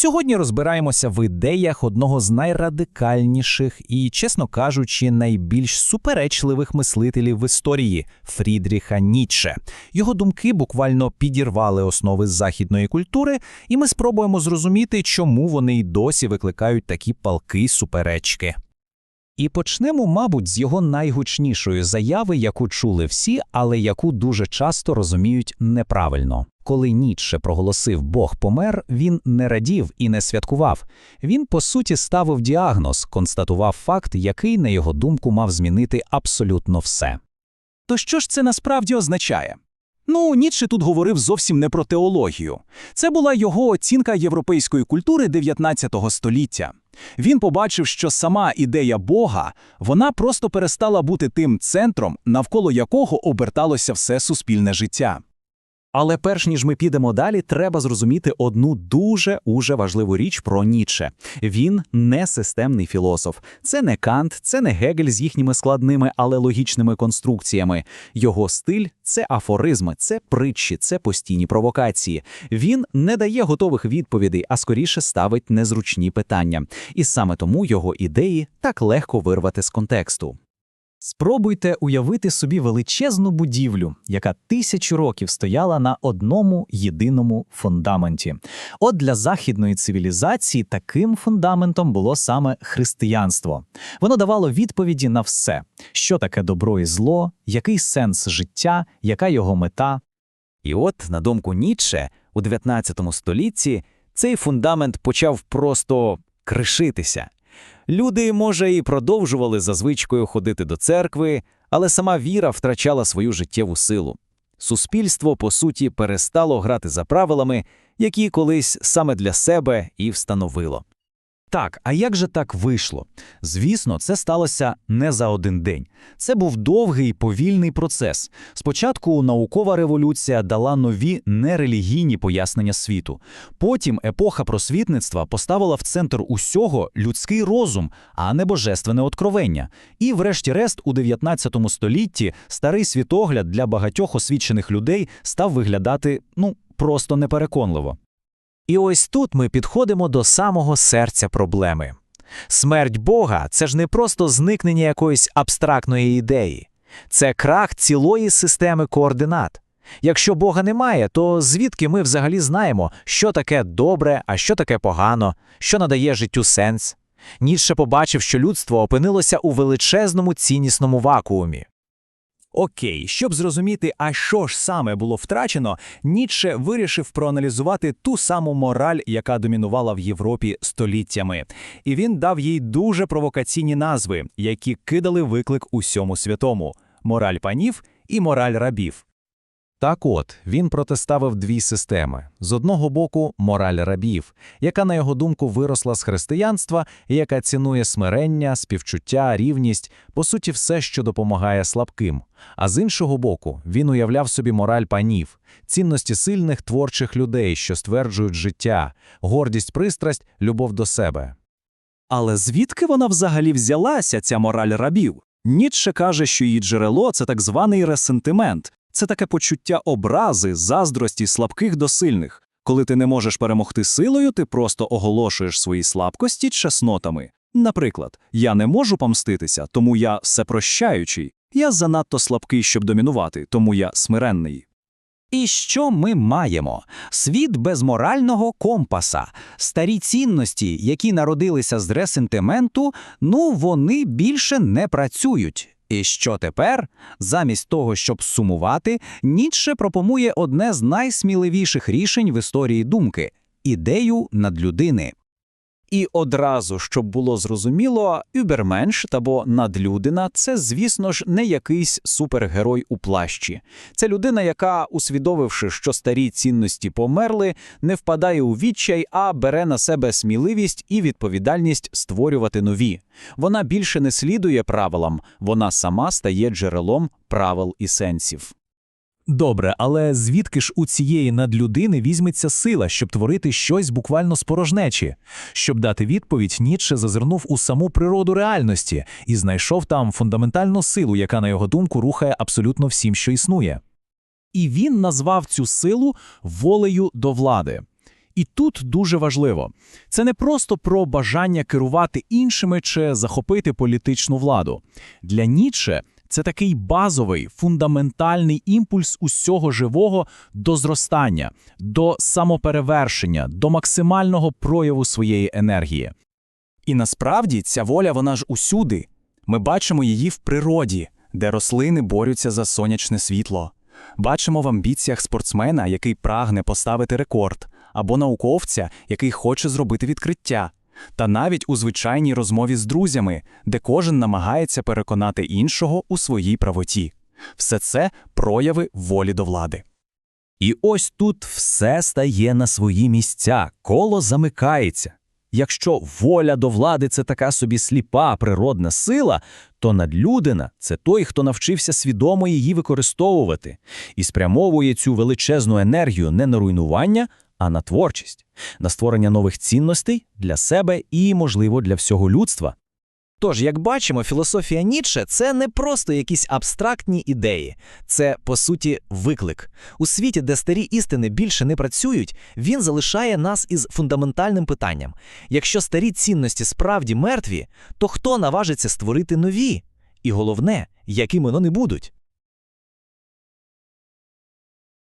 Сьогодні розбираємося в ідеях одного з найрадикальніших і, чесно кажучи, найбільш суперечливих мислителів в історії Фрідріха Ніцше. Його думки буквально підірвали основи західної культури, і ми спробуємо зрозуміти, чому вони й досі викликають такі палки суперечки. І почнемо, мабуть, з його найгучнішої заяви, яку чули всі, але яку дуже часто розуміють неправильно. Коли Ніцше проголосив Бог помер, він не радів і не святкував. Він, по суті, ставив діагноз, констатував факт, який, на його думку, мав змінити абсолютно все. То що ж це насправді означає? Ну, Ніцше тут говорив зовсім не про теологію. Це була його оцінка європейської культури 19 століття. Він побачив, що сама ідея Бога, вона просто перестала бути тим центром, навколо якого оберталося все суспільне життя. Але перш ніж ми підемо далі, треба зрозуміти одну дуже уже важливу річ про Ніцше. Він не системний філософ. Це не Кант, це не Гегель з їхніми складними, але логічними конструкціями. Його стиль це афоризми, це притчі, це постійні провокації. Він не дає готових відповідей, а скоріше ставить незручні питання. І саме тому його ідеї так легко вирвати з контексту. Спробуйте уявити собі величезну будівлю, яка тисячу років стояла на одному єдиному фундаменті. От для західної цивілізації таким фундаментом було саме християнство. Воно давало відповіді на все, що таке добро і зло, який сенс життя, яка його мета. І от, на думку Ніцше, у 19 столітті цей фундамент почав просто кришитися. Люди, може, і продовжували за звичкою ходити до церкви, але сама віра втрачала свою життєву силу. Суспільство, по суті, перестало грати за правилами, які колись саме для себе і встановило. Так, а як же так вийшло? Звісно, це сталося не за один день. Це був довгий повільний процес. Спочатку наукова революція дала нові нерелігійні пояснення світу. Потім епоха просвітництва поставила в центр усього людський розум, а не божественне откровення. І, врешті-решт, у 19 столітті старий світогляд для багатьох освічених людей став виглядати ну просто непереконливо. І ось тут ми підходимо до самого серця проблеми. Смерть Бога це ж не просто зникнення якоїсь абстрактної ідеї, це крах цілої системи координат. Якщо Бога немає, то звідки ми взагалі знаємо, що таке добре, а що таке погано, що надає життю сенс? Ніцше побачив, що людство опинилося у величезному ціннісному вакуумі. Окей, щоб зрозуміти, а що ж саме було втрачено, Ніцше вирішив проаналізувати ту саму мораль, яка домінувала в Європі століттями. І він дав їй дуже провокаційні назви, які кидали виклик усьому святому: мораль панів і мораль рабів. Так от, він протиставив дві системи. З одного боку, мораль рабів, яка, на його думку, виросла з християнства і яка цінує смирення, співчуття, рівність, по суті, все, що допомагає слабким. А з іншого боку, він уявляв собі мораль панів, цінності сильних творчих людей, що стверджують життя, гордість, пристрасть, любов до себе. Але звідки вона взагалі взялася, ця мораль рабів? Ніцше каже, що її джерело це так званий ресентимент. Це таке почуття образи, заздрості слабких до сильних. Коли ти не можеш перемогти силою, ти просто оголошуєш свої слабкості чеснотами. Наприклад, я не можу помститися, тому я всепрощаючий. Я занадто слабкий, щоб домінувати, тому я смиренний. І що ми маємо? Світ без морального компаса. Старі цінності, які народилися з ресентименту, ну вони більше не працюють. І що тепер? Замість того, щоб сумувати, Ніцше пропонує одне з найсміливіших рішень в історії думки ідею надлюдини. І одразу, щоб було зрозуміло, Юберменш або надлюдина це, звісно ж, не якийсь супергерой у плащі. Це людина, яка, усвідомивши, що старі цінності померли, не впадає у відчай, а бере на себе сміливість і відповідальність створювати нові. Вона більше не слідує правилам, вона сама стає джерелом правил і сенсів. Добре, але звідки ж у цієї надлюдини візьметься сила, щоб творити щось буквально з порожнечі? Щоб дати відповідь, Ніцше зазирнув у саму природу реальності і знайшов там фундаментальну силу, яка, на його думку, рухає абсолютно всім, що існує. І він назвав цю силу волею до влади. І тут дуже важливо: це не просто про бажання керувати іншими чи захопити політичну владу. Для Ніцше це такий базовий, фундаментальний імпульс усього живого до зростання, до самоперевершення, до максимального прояву своєї енергії. І насправді ця воля вона ж усюди. Ми бачимо її в природі, де рослини борються за сонячне світло. Бачимо в амбіціях спортсмена, який прагне поставити рекорд, або науковця, який хоче зробити відкриття. Та навіть у звичайній розмові з друзями, де кожен намагається переконати іншого у своїй правоті. Все це прояви волі до влади. І ось тут все стає на свої місця, коло замикається. Якщо воля до влади це така собі сліпа природна сила, то надлюдина це той, хто навчився свідомо її використовувати і спрямовує цю величезну енергію не на руйнування, а на творчість, на створення нових цінностей для себе і, можливо, для всього людства. Тож, як бачимо, філософія Ніцше – це не просто якісь абстрактні ідеї, це, по суті, виклик. У світі, де старі істини більше не працюють, він залишає нас із фундаментальним питанням. Якщо старі цінності справді мертві, то хто наважиться створити нові? І головне, якими вони будуть?